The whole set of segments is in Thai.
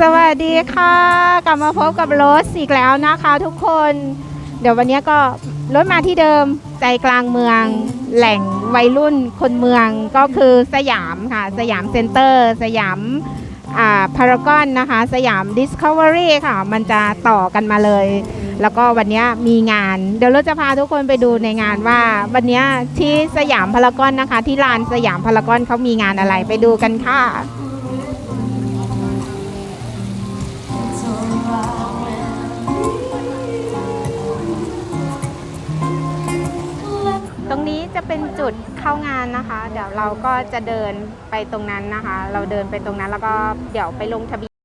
สวัสดีค่ะ กลับมาพบกับรถอีกแล้วนะคะทุกคน เดี๋ยววันนี้ก็รถมาที่เดิมใจกลางเมือง แหล่งวัยรุ่นคนเมืองก็คือสยามค่ะ สยามเซ็นเตอร์ สยามพารากอนนะคะ สยาม Discovery ค่ะ มันจะต่อกันมาเลย แล้วก็วันนี้มีงาน เดี๋ยวเราจะพาทุกคนไปดูในงานว่า วันนี้ที่สยามพารากอนนะคะ ที่ลานสยามพารากอนเขามีงานอะไรไปดูกันค่ะ เป็นจุดเข้างานนะคะ เดี๋ยวเราก็จะเดินไปตรงนั้นนะคะ เราเดินไปตรงนั้นแล้วก็เดี๋ยวไปลงทะเบียน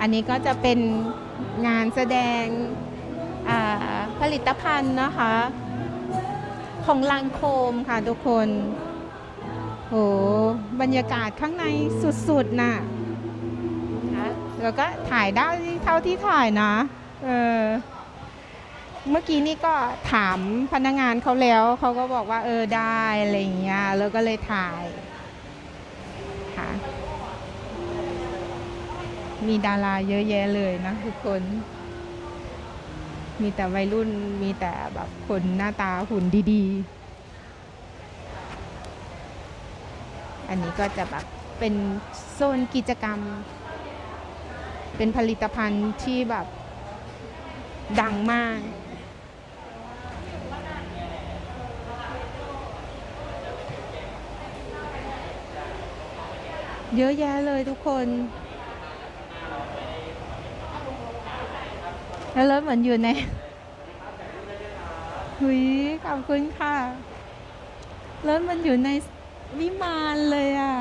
อันนี้ก็จะเป็นงานแสดงผลิตภัณฑ์นะคะ ของลังโคมค่ะทุกคนโหบรรยากาศข้างในสุดๆน่ะนะแล้วก็ถ่ายได้เท่าที่ถ่ายนะเออเมื่อกี้นี่ก็ถามพนักงานเขาแล้วเขาก็บอกว่าเออได้อะไรอย่างเงี้ยแล้วก็เลยถ่ายค่ะ มีดาราเยอะแยะเลยนะทุกคน มีแต่วัยรุ่นมีแต่แบบคนหน้าตาหุ่นดีๆ อันนี้ก็จะแบบเป็นโซนกิจกรรม เป็นผลิตภัณฑ์ที่แบบดังมากเยอะแยะเลยทุกคน แล้วรถเหมือนอยู่ในหุยขอบคุณค่ะ รถมันอยู่ในวิมานเลยอะ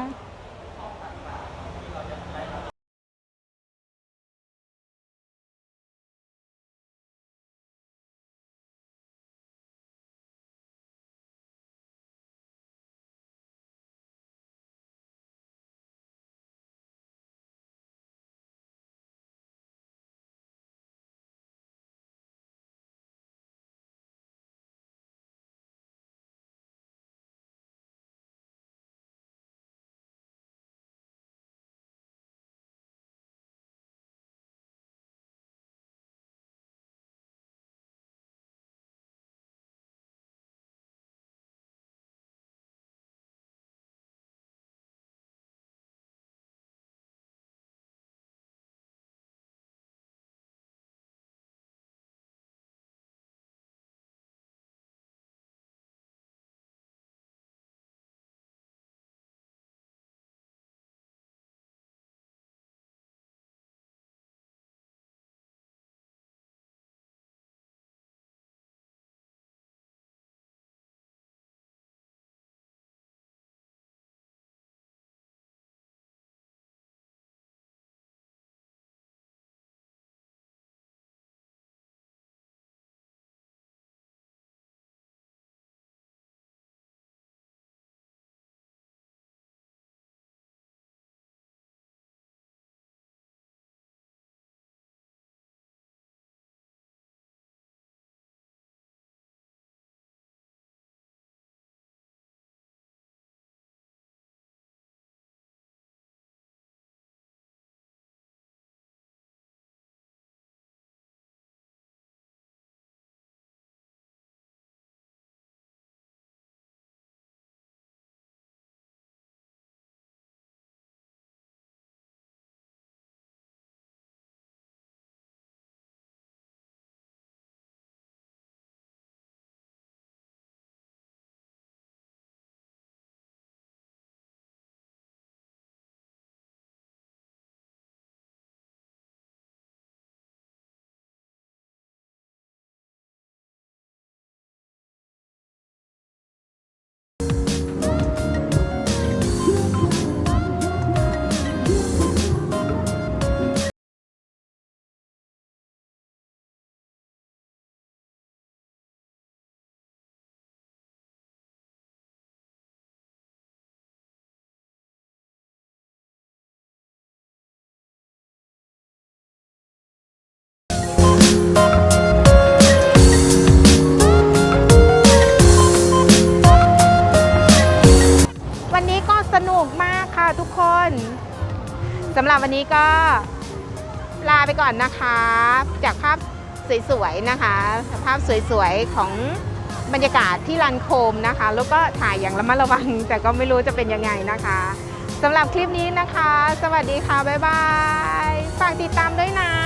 นุกมากค่ะทุกคนสำหรับวันนี้ก็ลาไปก่อนนะคะ จากภาพสวยๆนะคะ ภาพสวยๆของบรรยากาศที่รันโคมนะคะ แล้วก็ถ่ายอย่างระมัดระวัง แต่ก็ไม่รู้จะเป็นยังไงนะคะสำหรับคลิปนี้นะคะ สวัสดีค่ะ บ๊ายบาย ฝากติดตามด้วยนะ